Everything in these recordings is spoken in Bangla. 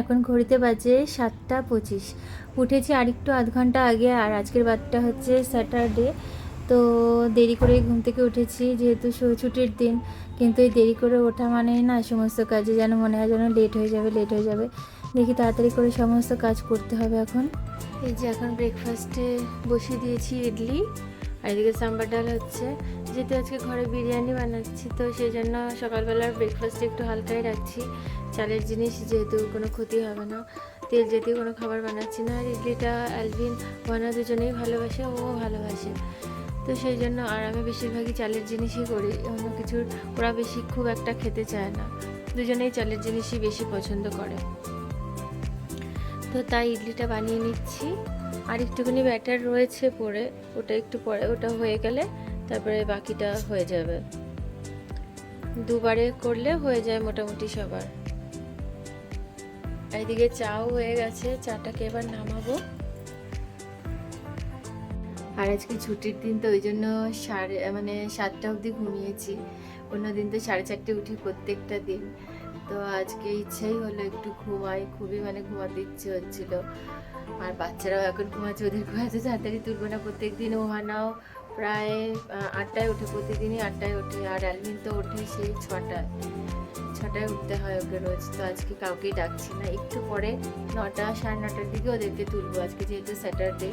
এখন ঘড়িতে বাজে সাতটা পঁচিশ। উঠেছি আরেকটু আধ ঘণ্টা আগে আর আজকের বারটা হচ্ছে স্যাটারডে। তো দেরি করে ঘুম থেকে উঠেছি যেহেতু ছুটির দিন, কিন্তু এই দেরি করে ওঠা মানে না সমস্ত কাজে যেন মনে হয় যেন লেট হয়ে যাবে লেট হয়ে যাবে। দেখি তাড়াতাড়ি করে সমস্ত কাজ করতে হবে এখন। এই যে এখন ব্রেকফাস্টে বসিয়ে দিয়েছি ইডলি, আর এদিকে সাম্বার ডাল হচ্ছে। যেহেতু আজকে ঘরে বিরিয়ানি বানাচ্ছি, তো সেই জন্য সকালবেলার ব্রেকফাস্টে একটু হালকাই রাখছি। চালের জিনিস যেহেতু কোনো ক্ষতি হবে না। তেল জাতীয় কোনো খাবার বানাচ্ছি না। আর ইডলিটা অ্যালভিন ওয়ানা দুজনেই ভালোবাসে, ও ভালোবাসে। তো সেই জন্য আর আমি বেশিরভাগই চালের জিনিসই করি। অন্য কিছুর, ওরা বেশি খুব একটা খেতে চায় না। দুজনেই চালের জিনিসই বেশি পছন্দ করে। তো তাই ইডলিটা বানিয়ে নিচ্ছি। আর একটুখানি ব্যাটার রয়েছে পরে, ওটা একটু পরে, ওটা হয়ে গেলে তারপরে বাকিটা হয়ে যাবে। দুবারে করলে হয়ে যায় মোটামুটি সবার। এইদিকে চাও হয়ে গেছে, চাটাকে এবার নামাবো। আর আজকে ছুটির দিন তো ওই জন্য সাড়ে মানে সাতটা অবধি ঘুমিয়েছি। অন্য দিন তো সাড়ে চারটে উঠি প্রত্যেকটা দিন। তো আজকে ইচ্ছাই হলো একটু ঘুমাই, খুবই মানে ঘুমাতে ইচ্ছে হচ্ছিল। আর বাচ্চারাও এখন ঘুমাচ্ছে, ওদের ঘুমাতে তাড়াতাড়ি তুলবো না। প্রত্যেক দিন ওহানাও প্রায় আটটায় ওঠে প্রতিদিনই আটটায় ওঠে আর অ্যালমিন তো ওঠে সেই ছটায়। ছটায় উঠতে হয় ওকে রোজ, তো আজকে কাউকেই ডাকছি না। একটু পরে নটা, সাড়ে নটার দিকে ওদেরকে তুলবো। আজকে যেহেতু স্যাটারডে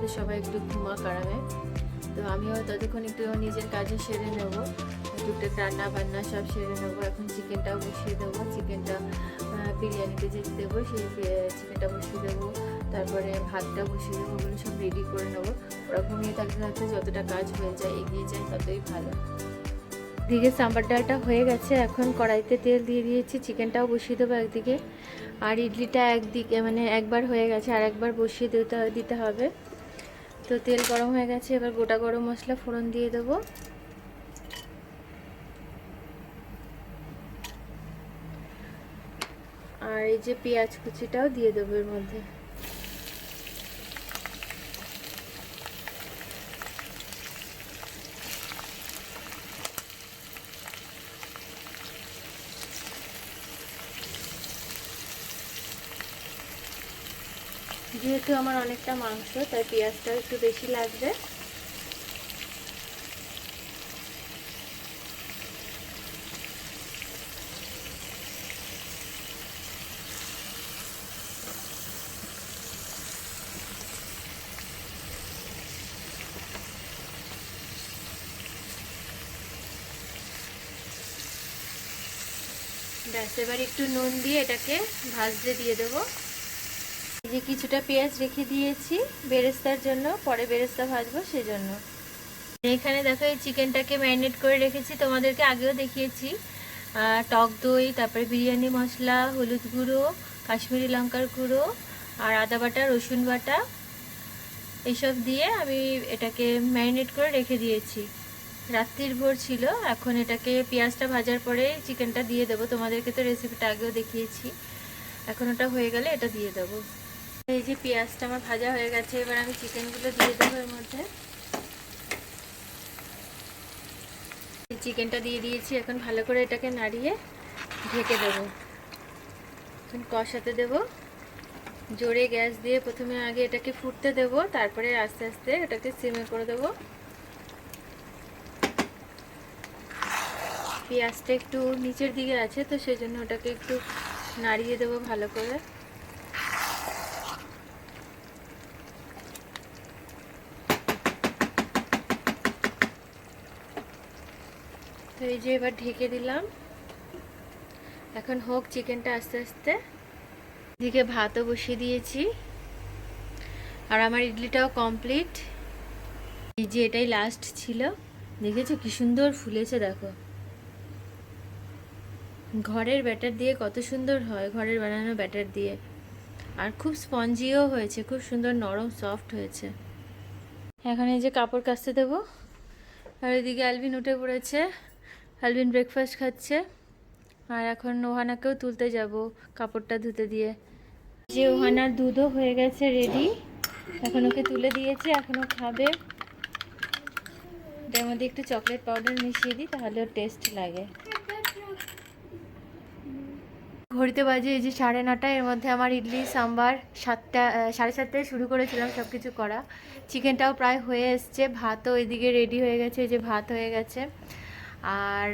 তো সবাই একটু ঘুমাক আরামে তো আমিও ততক্ষণ একটু নিজের কাজে সেরে নেব। টুকটাক রান্না বান্না সব সেরে নেব। এখন চিকেনটাও বসিয়ে দেবো। চিকেনটা বিরিয়ানিতে যেতে দেবো, সেই চিকেনটা বসিয়ে দেবো। তারপরে ভাতটা বসিয়ে দেবো, ওগুলো সব রেডি করে নেব। ওরা ঘুমিয়ে থাকতে থাকতে যতটা কাজ হয়ে যায়, এগিয়ে যায়, ততই ভালো। দিকে সাম্বার ডালটা হয়ে গেছে, এখন কড়াইতে তেল দিয়ে দিয়েছি, চিকেনটাও বসিয়ে দেবো একদিকে। আর ইডলিটা একদিকে মানে একবার হয়ে গেছে, আর একবার বসিয়ে দিতে দিতে হবে। তো তেল গরম হয়ে গেছে, এবার গোটা গরম মশলা ফোড়ন দিয়ে দেবো। আর এই যে পেঁয়াজ কুচিটাও দিয়ে দেবো এর মধ্যে। যেহেতু আমার অনেকটা মাংস, তাই পেঁয়াজটা একটু বেশি লাগবে। ব্যাস, এবার একটু নুন দিয়ে এটাকে ভাজতে দিয়ে দেবো। যে কিছুটা পেঁয়াজ রেখে দিয়েছি বেরেস্তার জন্য, পরে বেরেস্তা ভাজবো সেজন্য। এখানে দেখো এই চিকেনটাকে ম্যারিনেট করে রেখেছি। তোমাদেরকে আগেও দেখিয়েছি। টক দই, তারপরে বিরিয়ানি মশলা, হলুদ গুঁড়ো, কাশ্মীরি লঙ্কার গুঁড়ো আর আদা বাটা, রসুন বাটা। এইসব দিয়ে আমি এটাকে ম্যারিনেট করে রেখে দিয়েছি। রাত্রির ভোর ছিল। এখন এটাকে পেঁয়াজটা ভাজার পরে চিকেনটা দিয়ে দেবো। তোমাদেরকে তো রেসিপিটা আগেও দেখিয়েছি। এখন ওটা হয়ে গেলে এটা দিয়ে দেবো। এই যে পেঁয়াজটা আমার ভাজা হয়ে গেছে, এবার আমি চিকেনগুলো দিয়ে দেবো এর মধ্যে। চিকেনটা দিয়ে দিয়েছি, এখন ভালো করে এটাকে নাড়িয়ে ঢেকে দেবো। এখন কষাতে দেবো। জোরে গ্যাস দিয়ে প্রথমে আগে এটাকে ফুটতে দেবো, তারপরে আস্তে আস্তে এটাকে সিমে করে দেবো। পেঁয়াজটা একটু নিচের দিকে আছে, তো সেই জন্য ওটাকে একটু নাড়িয়ে দেবো ভালো করে। তো এই যে এবার ঢেকে দিলাম। এখন হোক, চিকেনটা আস্তে আস্তে। এদিকে ভাতও বসিয়ে দিয়েছি। আর আমার ইডলিটাও কমপ্লিট। এই যে এটাই লাস্ট ছিল। দেখেছ কি সুন্দর ফুলেছে, দেখো। ঘরের ব্যাটার দিয়ে কত সুন্দর হয়, ঘরের বানানো ব্যাটার দিয়ে। আর খুব স্পঞ্জিও হয়েছে, খুব সুন্দর নরম সফট হয়েছে। এখন এই যে কাপড় কাচতে দেবো। আর এদিকে অ্যালভিন উঠে পড়েছে। অ্যালভিন ব্রেকফাস্ট খাচ্ছে। আর এখন ওহানাকেও তুলতে যাব কাপড়টা ধুতে দিয়ে। যে ওহানার দুধও হয়ে গেছে রেডি এখন ওকে তুলে দিয়েছে এখনও খাবে। এটার মধ্যে একটু চকলেট পাউডার মিশিয়ে দিই, তাহলে ওর টেস্ট লাগে। ঘড়িতে বাজে এই যে সাড়ে নটা, এর মধ্যে আমার ইডলি, সাম্বার সাতটা সাড়ে সাতটায় শুরু করেছিলাম সব কিছু করা। চিকেনটাও প্রায় হয়ে এসছে, ভাতও এদিকে রেডি হয়ে গেছে, এই যে ভাত হয়ে গেছে। আর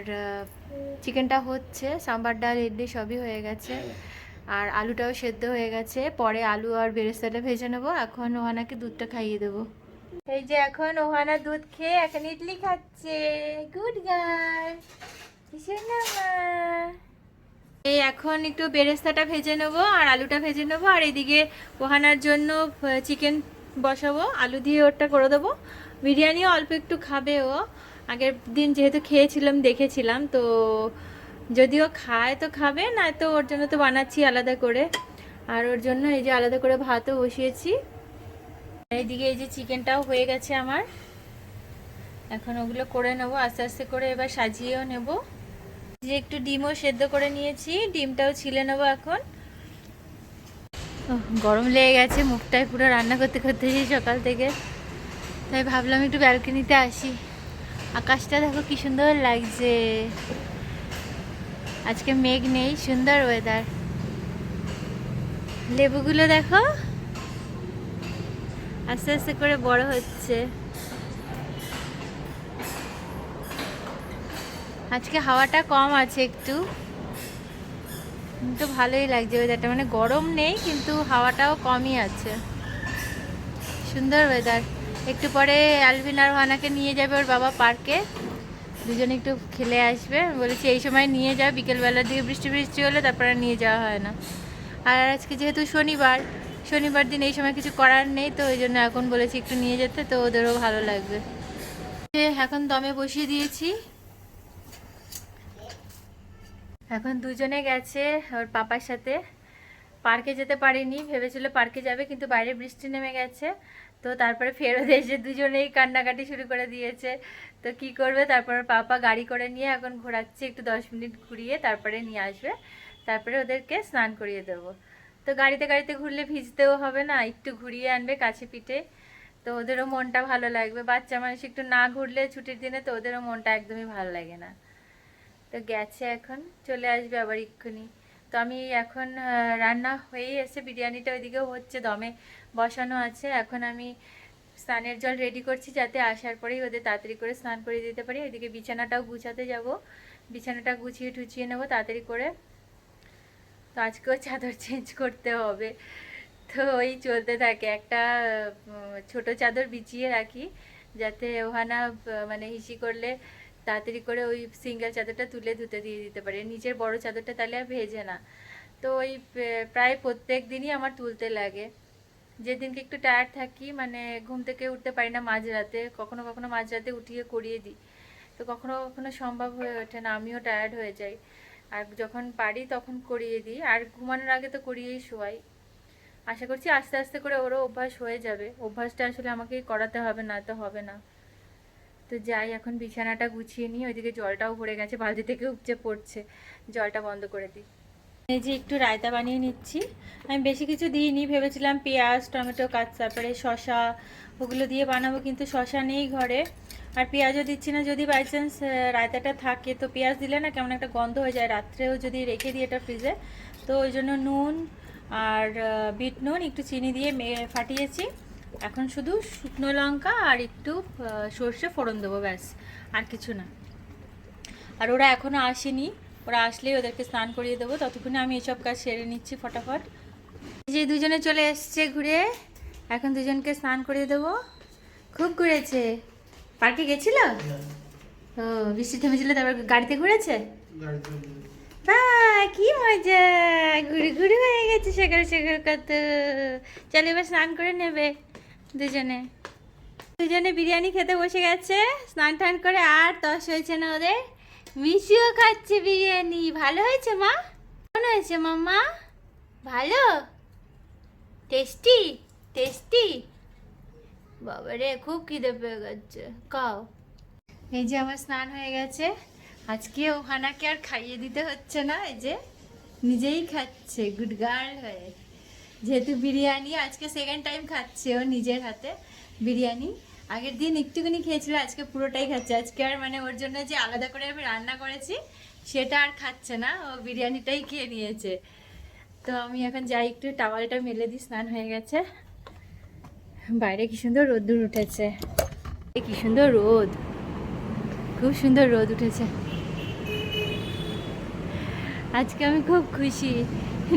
চিকেনটা হচ্ছে সাম্বার ডাল ইডলি সবই হয়ে গেছে। আর আলুটাও সেদ্ধ হয়ে গেছে। পরে আলু আর বেরেস্তাটা ভেজে নেব। এখন ওহানাকে দুধটা খাইয়ে দেবো। এই যে এখন ওহানা দুধ খেয়ে এখন ইডলি খাচ্ছে। Good girl. এই এখন একটু বেরেস্তাটা ভেজে নেব আর আলুটা ভেজে নেব। আর এদিকে ওহানার জন্য চিকেন বসাবো। আলু দিয়ে ওরটা করে দেবো। বিরিয়ানিও অল্প একটু খাবে ও। আগের দিন যেহেতু খেয়েছিলাম, দেখেছিলাম, তো যদিও খায় তো খাবে না তো ওর জন্য তো বানাচ্ছি আলাদা করে। আর ওর জন্য এই যে আলাদা করে ভাতও বসিয়েছি। এইদিকে এই যে চিকেনটাও হয়ে গেছে আমার। এখন ওগুলো করে নেব, আস্তে আস্তে করে এবার সাজিয়েও নেব। যে একটু ডিমও সেদ্ধ করে নিয়েছি, ডিমটাও ছিলে নেব এখন। গরম লেগে গেছে, মুখটায় পুরো রান্না করতে করতে সকাল থেকে। তাই ভাবলাম একটু ব্যালকনিতে আসি। আকাশটা দেখো কি সুন্দর লাগছে। আজকে মেঘ নেই, সুন্দর ওয়েদার লেবুগুলো দেখো। আস্তে আস্তে করে বড় হচ্ছে। আজকে হাওয়াটা কম আছে একটু। তো ভালোই লাগছে ওয়েদারটা মানে গরম নেই, কিন্তু হাওয়াটাও কমই আছে। সুন্দর ওয়েদার একটু পরে আলভিন আর হানাকে নিয়ে যাবে ওর বাবা পার্কে। দুজনে একটু খেলে আসবে। বলেছি, এই সময় নিয়ে যাও বিকেলবেলার দিকে বৃষ্টি বৃষ্টি হলে তারপরে নিয়ে যাওয়া হয় না। আর আজকে যেহেতু শনিবার শনিবার দিন এই সময় কিছু করার নেই, তো ওই জন্য এখন বলেছি একটু নিয়ে যেতে, তো ওদেরও ভালো লাগবে। এখন দমে বসিয়ে দিয়েছি। এখন দুজনে গেছে ওর পাপার সাথে। পার্কে যেতে পারিনি, ভেবেছিল পার্কে যাবে, কিন্তু বাইরে বৃষ্টি নেমে গেছে। তো তারপরে ফেরত এসে দুজনেই কান্নাকাটি শুরু করে দিয়েছে। তো কি করবে? তারপর পাপা গাড়ি করে নিয়ে এখন ঘোরাচ্ছে, একটু দশ মিনিট ঘুরিয়ে তারপরে নিয়ে আসবে। তারপরে ওদেরকে স্নান করিয়ে দেবো। তো গাড়িতে গাড়িতে ঘুরলে ভিজতেও হবে না, একটু ঘুরিয়ে আনবে কাছে পিঠে। তো ওদেরও মনটা ভালো লাগবে। বাচ্চা মানুষ একটু না ঘুরলে ছুটির দিনে তো ওদেরও মনটা একদমই ভালো লাগে না। তো গেছে এখন, চলে আসবে আবার এক্ষুনি। তো আমি এখন রান্না হয়েই এসে বিরিয়ানিটা ওইদিকেও হচ্ছে, দমে বসানো আছে। এখন আমি স্নানের জল রেডি করছি যাতে আসার পরেই ওদের তাড়াতাড়ি করে স্নান করে দিতে পারি। ওইদিকে বিছানাটাও গুছাতে যাব। বিছানাটা গুছিয়ে টুচিয়ে নেব তাড়াতাড়ি করে। তো আজকেও চাদর চেঞ্জ করতে হবে। তো ওই চলতে থাকে। একটা ছোট চাদর বিছিয়ে রাখি। যাতে ওহানা মানে হিসি করলে তাড়াতাড়ি করে ওই সিঙ্গেল চাদরটা তুলে ধুতে দিয়ে দিতে পারি। নিচের বড় চাদরটা তাহলে আর ভেজে না। তো ওই প্রায় প্রত্যেক দিনই আমার তুলতে লাগে। যেদিনকে একটু টায়ার্ড থাকি মানে ঘুম থেকে উঠতে পারি না মাঝরাতে, কখনো কখনো মাঝরাতে উঠিয়ে করিয়ে দিই। তো কখনো কখনো সম্ভব হয়ে ওঠে না, আমিও টায়ার্ড হয়ে যাই। আর যখন পারি তখন করিয়ে দিই। আর ঘুমানোর আগে তো করিয়েই শোয়াই। আশা করছি আস্তে আস্তে করে ওরও অভ্যাস হয়ে যাবে। অভ্যাসটা আসলে আমাকেই করাতে হবে, না তো হবে না। তো যাই, এখন বিছানাটা গুছিয়ে নিই ওইদিকে জলটাও ভরে গেছে, বালতি থেকে উপচে পড়ছে। জলটা বন্ধ করে দিই। এই যে একটু রায়তা বানিয়ে নিচ্ছি। আমি বেশি কিছু দিইনি, ভেবেছিলাম পেঁয়াজ, টমেটো, কাঁচ, তারপরে শশা ওগুলো দিয়ে বানাবো, কিন্তু শশা নেই ঘরে। আর পেঁয়াজও দিচ্ছি না, যদি বাই চান্স রায়তাটা থাকে, তো পেঁয়াজ দিলে না কেমন একটা গন্ধ হয়ে যায়। রাত্রেও যদি রেখে দিই এটা ফ্রিজে তো ওই জন্য নুন আর বিট নুন, একটু চিনি দিয়ে ফাটিয়েছি। এখন শুধু শুকনো লঙ্কা আর একটু সর্ষে ফোড়ন দেবো ব্যাস আর কিছু না। আর ওরা এখনও আসেনি। ওরা আসলেই ওদেরকে স্নান করিয়ে দেবো। ততক্ষণে আমি এসব কাজ সেরে নিচ্ছি ফটাফট। যে দুজনে চলে এসছে ঘুরে। এখন দুজনকে স্নান করিয়ে দেবো। খুব ঘুরেছে। পার্কে গেছিল? ও বৃষ্টি থেমেছিল তারপর গাড়িতে ঘুরেছে? কি মজা! ঘুরে ঘুরে হয়ে গেছে সেখানে সেখানে কত। চলো এবার স্নান করে নেবে। দুজনে। দুজনে বিরিয়ানি খেতে বসে গেছে, স্নান টান করে আর তস হয়েছে না ওদের। মিশিও খাচ্ছে বিরিয়ানি। ভালো হয়েছে মা? কেমন হয়েছে মাম্মা? ভালো? টেস্টি? টেস্টি? বাবা রে খুব খিদে পেয়ে গেছে। খাও। এই যে আমার স্নান হয়ে গেছে। আজকে ওহানাকে আর খাইয়ে দিতে হচ্ছে না, এই যে নিজেই খাচ্ছে, গুড গার্ল হয়ে। যেহেতু বিরিয়ানি, আজকে সেকেন্ড টাইম খাচ্ছে ও নিজের হাতে বিরিয়ানি। আগের দিন একটুখানি খেয়েছিল, আজকে পুরোটাই খাচ্ছে। আজকে আর মানে ওর জন্য যে আলাদা করে আমি রান্না করেছি, সেটা আর খাচ্ছে না। ও বিরিয়ানিটাই খেয়ে নিয়েছে। তো আমি এখন যাই, একটু টাওয়ালটা মেলে দিই, স্নান হয়ে গেছে। বাইরে কি সুন্দর রোদ্দুর উঠেছে। কি সুন্দর রোদ। খুব সুন্দর রোদ উঠেছে। আজকে আমি খুব খুশি।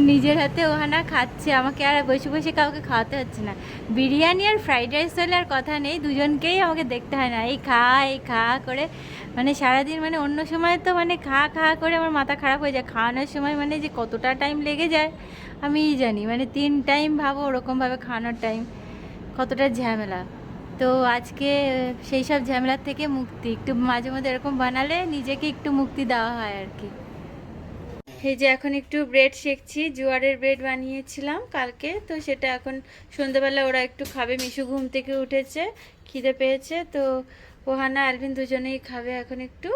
নিজের হাতে ওহানা খাচ্ছে, আমাকে আর বসে বসে কাউকে খাওয়াতে হচ্ছে না। বিরিয়ানি আর ফ্রাইড রাইস হলে আর কথা নেই, দুজনকেই আমাকে দেখতে হয় না। এই খা এই খা করে মানে সারাদিন মানে অন্য সময় তো মানে খা খা করে আমার মাথা খারাপ হয়ে যায়। খাওয়ানোর সময় মানে যে কতটা টাইম লেগে যায় আমি জানি। মানে তিন টাইম ভাবো ওরকমভাবে খাওয়ানোর টাইম কতটা ঝামেলা। তো আজকে সেই সব ঝামেলার থেকে মুক্তি। একটু মাঝে মধ্যে এরকম বানালে নিজেকে একটু মুক্তি দেওয়া হয় আর কি। এই যে এখন একটু ব্রেড শেখছি জোয়ারের ব্রেড বানিয়েছিলাম কালকে, তো সেটা এখন সন্ধ্যেবেলা ওরা একটু খাবে। মিশু ঘুম থেকে উঠেছে, খিদে পেয়েছে, তো ওহানা আলভিন দুজনেই খাবে এখন একটু।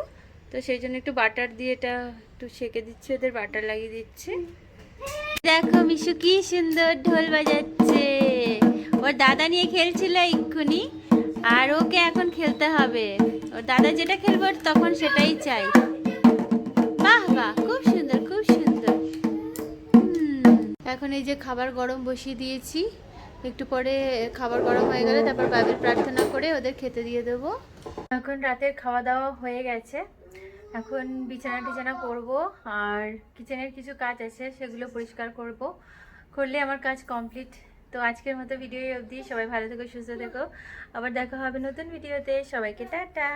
তো সেই জন্য একটু বাটার দিয়ে এটা একটু সেকে দিচ্ছি, ওদের বাটার লাগিয়ে দিচ্ছি। দেখো মিশু কি সুন্দর ঢোল বাজাচ্ছে। ওর দাদা নিয়ে খেলছিল এক্ষুনি, আর ওকে এখন খেলতে হবে। ওর দাদা যেটা খেলবে তখন সেটাই চাই। বাহ বাহ, খুব এখন এই যে খাবার গরম বসিয়ে দিয়েছি, একটু পরে খাবার গরম হয়ে গেলে তারপর বাইবেল প্রার্থনা করে ওদের খেতে দিয়ে দেবো। এখন রাতের খাওয়া দাওয়া হয়ে গেছে। এখন বিছানা টিছানা করব, আর কিচেনের কিছু কাজ আছে সেগুলো পরিষ্কার করব। করলে আমার কাজ কমপ্লিট। তো আজকের মতো ভিডিও অবধি। সবাই ভালো থেকো, সুস্থ থেকো। আবার দেখা হবে নতুন ভিডিওতে। সবাইকে টাটা।